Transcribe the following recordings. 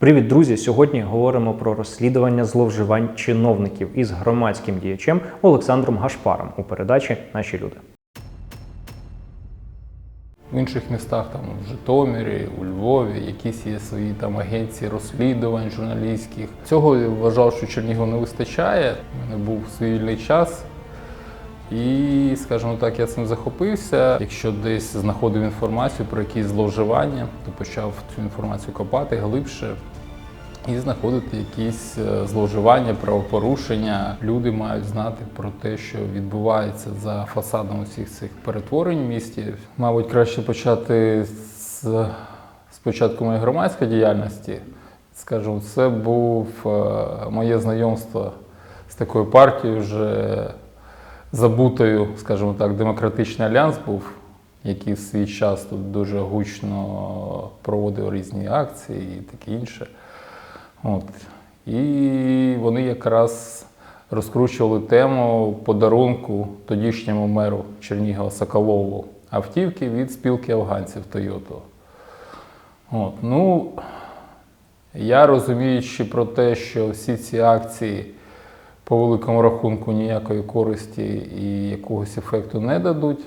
Привіт, друзі! Сьогодні говоримо про розслідування зловживань чиновників із громадським діячем Олександром Гашпаром у передачі Наші люди. В інших містах, там в Житомирі, у Львові, якісь є свої там агенції розслідувань журналістських. Цього я вважав, що Чернігов не вистачає. У мене був свій час. І, скажімо так, я цим захопився. Якщо десь знаходив інформацію про якісь зловживання, то почав цю інформацію копати глибше і знаходити якісь е, зловживання, правопорушення. Люди мають знати про те, що відбувається за фасадом усіх цих перетворень в місті. Мабуть, краще почати з, початку моєї громадської діяльності. Скажімо, це був е, моє знайомство з такою партією вже забутою, скажімо так, демократичний альянс був, який в свій час тут дуже гучно проводив різні акції і таке інше. От. І вони якраз розкручували тему подарунку тодішньому меру Чернігова Соколову автівки від спілки афганців Тойоту. От. Ну, я розуміючи про те, що всі ці акції по великому рахунку ніякої користі і якогось ефекту не дадуть,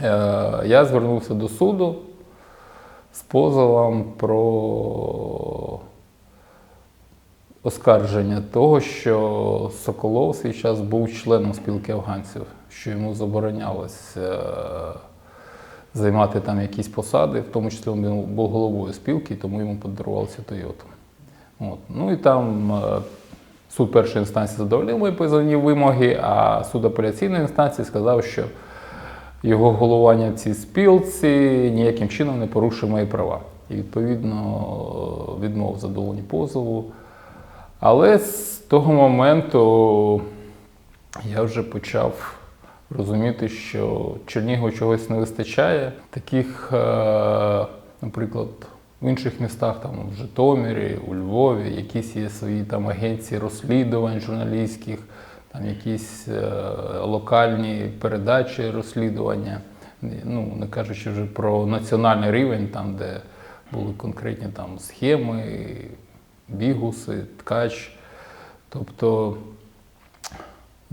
е, я звернувся до суду з позовом про оскарження того, що Соколов свій час був членом спілки афганців, що йому заборонялось е, займати там якісь посади, в тому числі він був головою спілки, тому йому подарувалося Тойоту. От. Ну і там е, суд першої інстанції задовольнив мої позовні вимоги, а суд апеляційної інстанції сказав, що його головування в цій спілці ніяким чином не порушує мої права. І відповідно відмов задоволені позову. Але з того моменту я вже почав розуміти, що Чернігову чогось не вистачає. Таких, е, наприклад, в інших містах, там в Житомирі, у Львові, якісь є свої там агенції розслідувань журналістських, там якісь е, локальні передачі розслідування. Ну, не кажучи вже про національний рівень, там, де були конкретні там схеми, бігуси, ткач. Тобто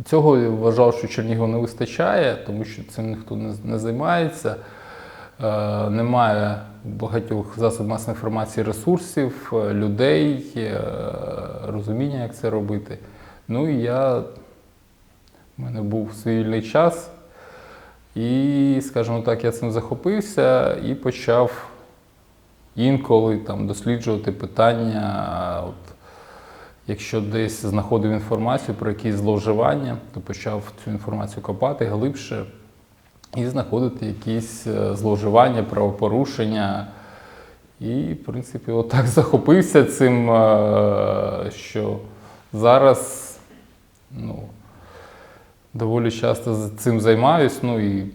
цього я вважав, що Чернігов не вистачає, тому що цим ніхто не, не займається. Е, немає багатьох засобів масової інформації ресурсів, е, людей, е, розуміння, як це робити. Ну і я, в мене був свій час, і, скажімо так, я цим захопився і почав інколи там досліджувати питання. От, Якщо десь знаходив інформацію про якісь зловживання, то почав цю інформацію копати глибше і знаходити якісь е, зловживання, правопорушення. І, в принципі, отак захопився цим, е, що зараз ну, доволі часто цим займаюсь. Ну і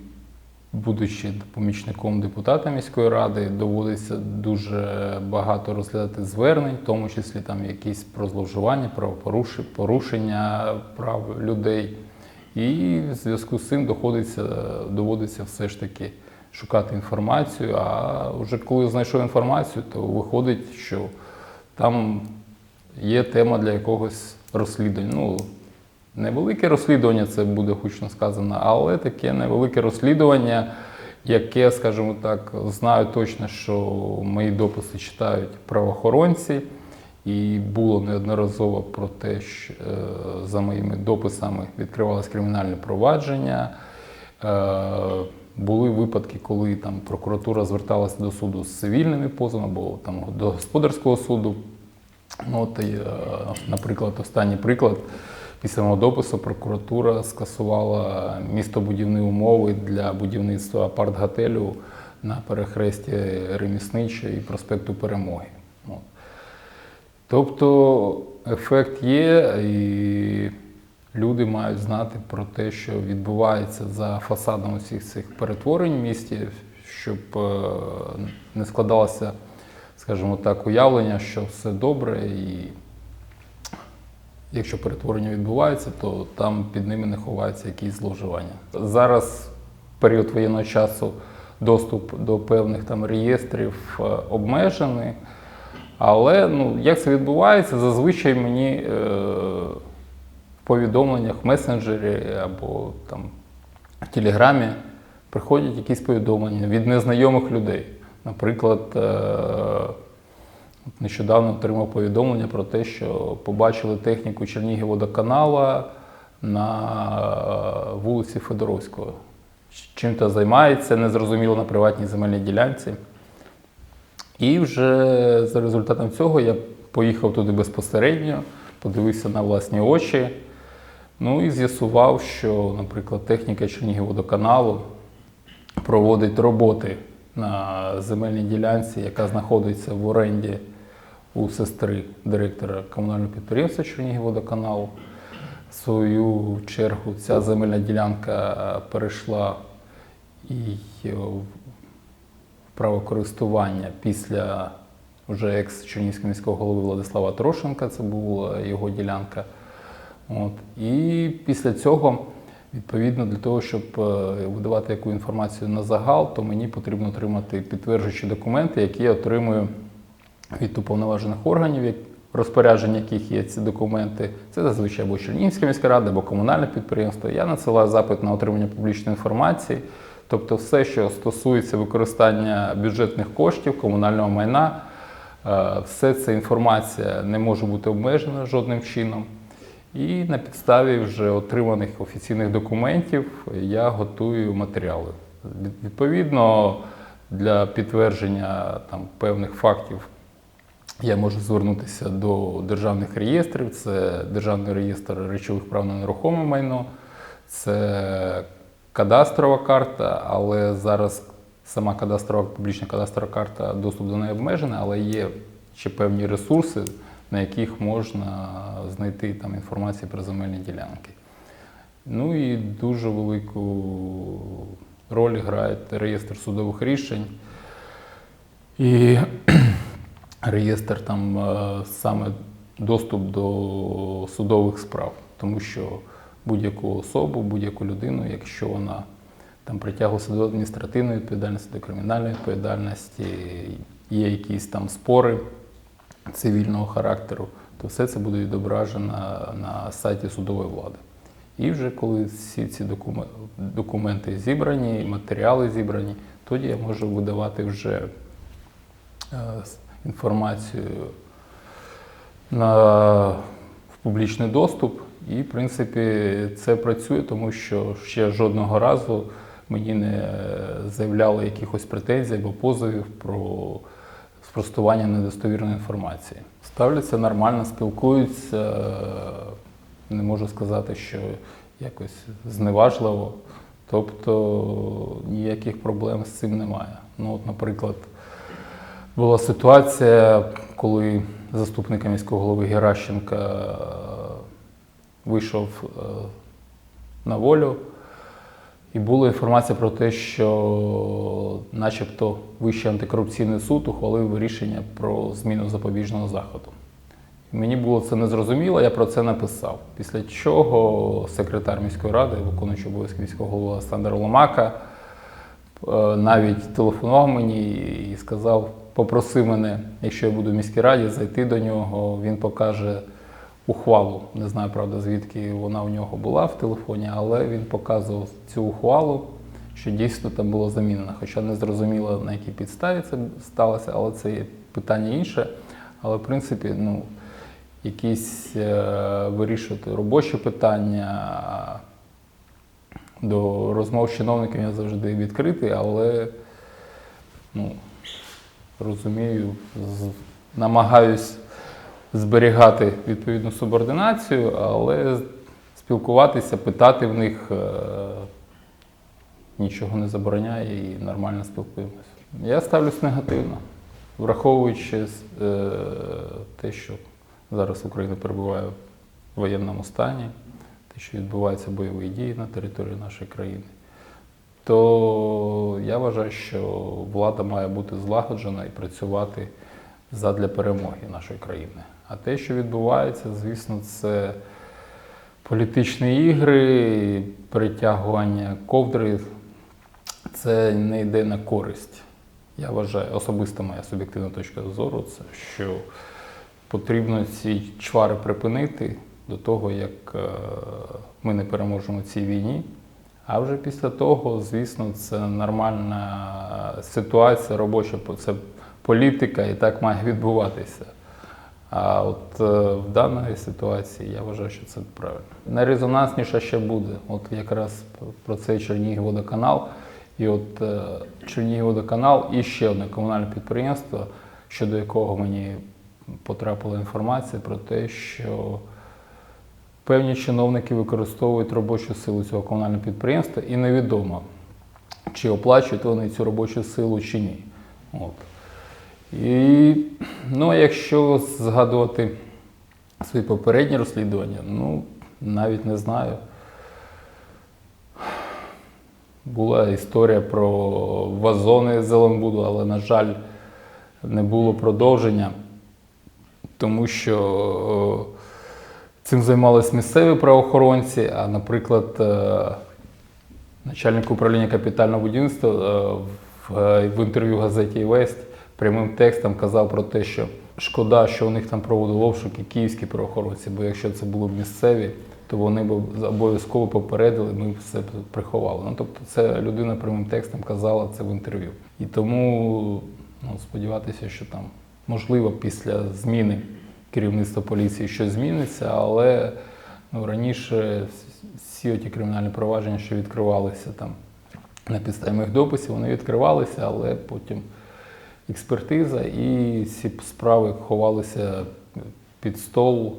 будучи помічником депутата міської ради, доводиться дуже багато розглядати звернень, в тому числі там якісь про зловживання, правопорушення, порушення прав людей. І в зв'язку з цим доходиться, доводиться все ж таки шукати інформацію. А вже коли знайшов інформацію, то виходить, що там є тема для якогось розслідування. Ну, Невелике розслідування, це буде гучно сказано, але таке невелике розслідування, яке, скажімо так, знаю точно, що мої дописи читають правоохоронці, і було неодноразово про те, що е, за моїми дописами відкривалось кримінальне провадження. Е, Були випадки, коли там прокуратура зверталася до суду з цивільними позовами або там до господарського суду. Ну, от, е, Наприклад, останній приклад. Після мого допису прокуратура скасувала містобудівні умови для будівництва апарт-готелю на перехресті Реміснича і проспекту Перемоги. Тобто ефект є, і люди мають знати про те, що відбувається за фасадом усіх цих перетворень в місті, щоб е, не складалося, скажімо так, уявлення, що все добре. і Якщо перетворення відбувається, то там під ними не ховаються якісь зловживання. Зараз, період воєнного часу, доступ до певних там реєстрів е, обмежений. Але ну, як це відбувається, зазвичай мені е, в повідомленнях в месенджері або там в Телеграмі приходять якісь повідомлення від незнайомих людей. Наприклад, е, нещодавно отримав повідомлення про те, що побачили техніку Чернігівводоканала на е, вулиці Федоровського. Чим то займається, незрозуміло на приватній земельній ділянці. І вже за результатом цього я поїхав туди безпосередньо, подивився на власні очі. Ну і з'ясував, що, наприклад, техніка Чернігівводоканалу проводить роботи на земельній ділянці, яка знаходиться в оренді у сестри директора комунального підприємства Чернігівводоканалу. В свою чергу ця земельна ділянка перейшла і в право користування після вже екс-Чернігівського міського голови Владислава Трошенка, це була його ділянка. От. І після цього, відповідно, для того, щоб е, видавати яку інформацію на загал, то мені потрібно отримати підтверджуючі документи, які я отримую від уповноважених органів, розпорядження яких є ці документи. Це зазвичай або Чернігівська міська рада, або комунальне підприємство. Я надсилаю запит на отримання публічної інформації. Тобто все, що стосується використання бюджетних коштів, комунального майна, е, все ця інформація не може бути обмежена жодним чином. І на підставі вже отриманих офіційних документів я готую матеріали. Відповідно, для підтвердження там, певних фактів я можу звернутися до державних реєстрів. Це Державний реєстр речових прав на нерухоме майно, це кадастрова карта, але зараз сама кадастрова, публічна кадастрова карта, доступ до неї обмежений, але є ще певні ресурси, на яких можна знайти там інформацію про земельні ділянки. Ну і дуже велику роль грає реєстр судових рішень. І реєстр там е, саме доступ до судових справ, тому що будь-яку особу, будь-яку людину, якщо вона там притягується до адміністративної відповідальності, до кримінальної відповідальності, є якісь там спори цивільного характеру, то все це буде відображено на сайті судової влади. І вже коли всі ці документи зібрані, матеріали зібрані, тоді я можу видавати вже е, інформацію на, в публічний доступ. І, в принципі, це працює, тому що ще жодного разу мені не заявляли якихось претензій або позовів про спростування недостовірної інформації. Ставляться нормально, спілкуються. е, Не можу сказати, що якось зневажливо. Тобто ніяких проблем з цим немає. Ну, от, наприклад, була ситуація, коли заступника міського голови Геращенка е, вийшов е, на волю, і була інформація про те, що начебто Вищий антикорупційний суд ухвалив рішення про зміну запобіжного заходу. Мені було це незрозуміло, я про це написав. Після чого секретар міської ради, виконуючий обов'язки міського голови Олександр Ломака, е, навіть телефонував мені і сказав, попросив мене, якщо я буду в міській раді, зайти до нього, він покаже ухвалу. Не знаю, правда, звідки вона у нього була в телефоні, але він показував цю ухвалу, що дійсно там було замінено. Хоча не зрозуміло, на якій підставі це сталося, але це є питання інше. Але в принципі, ну, якісь е, вирішувати робочі питання. До розмов з чиновниками я завжди відкритий, але ну, розумію, намагаюсь зберігати відповідну субординацію, але спілкуватися, питати в них е, нічого не забороняє і нормально спілкуємося. Я ставлюсь негативно, враховуючи е, те, що зараз Україна перебуває в воєнному стані, те, що відбуваються бойові дії на території нашої країни, то я вважаю, що влада має бути злагоджена і працювати задля перемоги нашої країни. А те, що відбувається, звісно, це політичні ігри, перетягування ковдри це не йде на користь. Я вважаю, особиста моя суб'єктивна точка зору, це що потрібно ці чвари припинити до того, як е, ми не переможемо цій війні. А вже після того, звісно, це нормальна ситуація робоча, це політика і так має відбуватися. А от е, в даній ситуації я вважаю, що це правильно. Найрезонансніше ще буде. От якраз про цей Чернігівводоканал. І от е, Чернігівводоканал і ще одне комунальне підприємство, щодо якого мені потрапила інформація про те, що певні чиновники використовують робочу силу цього комунального підприємства, і невідомо, чи оплачують вони цю робочу силу чи ні. От. І ну, якщо згадувати свої попередні розслідування, ну навіть не знаю. Була історія про вазони Зеленбуду, але, на жаль, не було продовження, тому що цим займалися місцеві правоохоронці, а, наприклад, е, начальник управління капітального будівництва е, е, в інтерв'ю газеті «Вест» прямим текстом казав про те, що шкода, що у них там проводили обшуки київські правоохоронці, бо якщо це були місцеві, то вони б обов'язково попередили, ми б все приховали. Ну, тобто це людина прямим текстом казала це в інтерв'ю. І тому ну, сподіватися, що там можливо після зміни керівництва поліції щось зміниться, але ну, раніше всі ті кримінальні провадження, що відкривалися там на підставі моїх дописів, вони відкривалися, але потім експертиза і ці справи ховалися під стол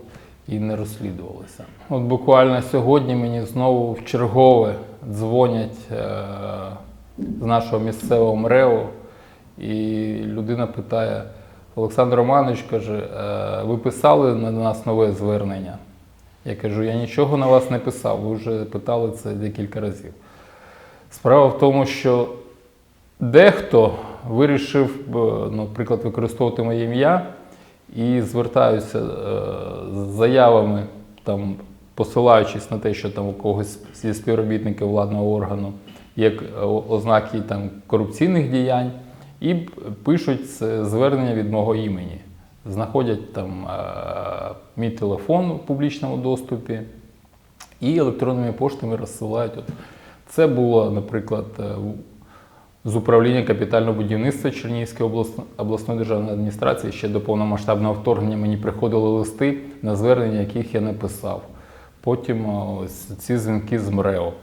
і не розслідувалися. От буквально сьогодні мені знову в чергове дзвонять е, з нашого місцевого МРЕО, і людина питає: Олександр Романович каже, «Е, ви писали на нас нове звернення? Я кажу, я нічого на вас не писав, ви вже питали це декілька разів. Справа в тому, що дехто вирішив, е, наприклад, використовувати моє ім'я і звертаються е, з заявами, там, посилаючись на те, що там у когось зі співробітників владного органу є ознаки там, корупційних діянь, і пишуть звернення від мого імені. Знаходять там е, мій телефон у публічному доступі і електронними поштами розсилають. Це було, наприклад, е, з управління капітального будівництва Чернігівської обласної державної адміністрації ще до повномасштабного вторгнення мені приходили листи, на звернення яких я не писав. Потім ось ці дзвінки з МРЕО.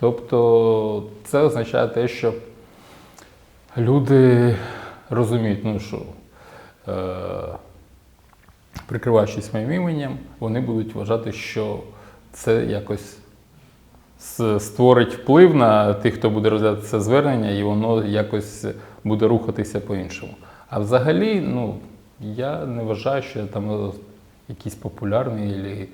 Тобто це означає те, що люди розуміють, ну що е, прикриваючись моїм іменем, вони будуть вважати, що це якось створить вплив на тих, хто буде розглядати це звернення, і воно якось буде рухатися по-іншому. А взагалі, ну, я не вважаю, що я там е, якийсь популярний,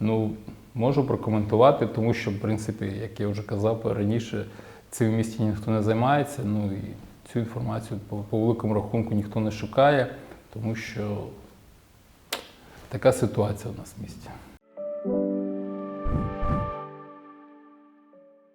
ну, можу прокоментувати, тому що, в принципі, як я вже казав раніше, цим місті ніхто не займається. Ну і цю інформацію по, по великому рахунку ніхто не шукає, тому що така ситуація у нас в місті.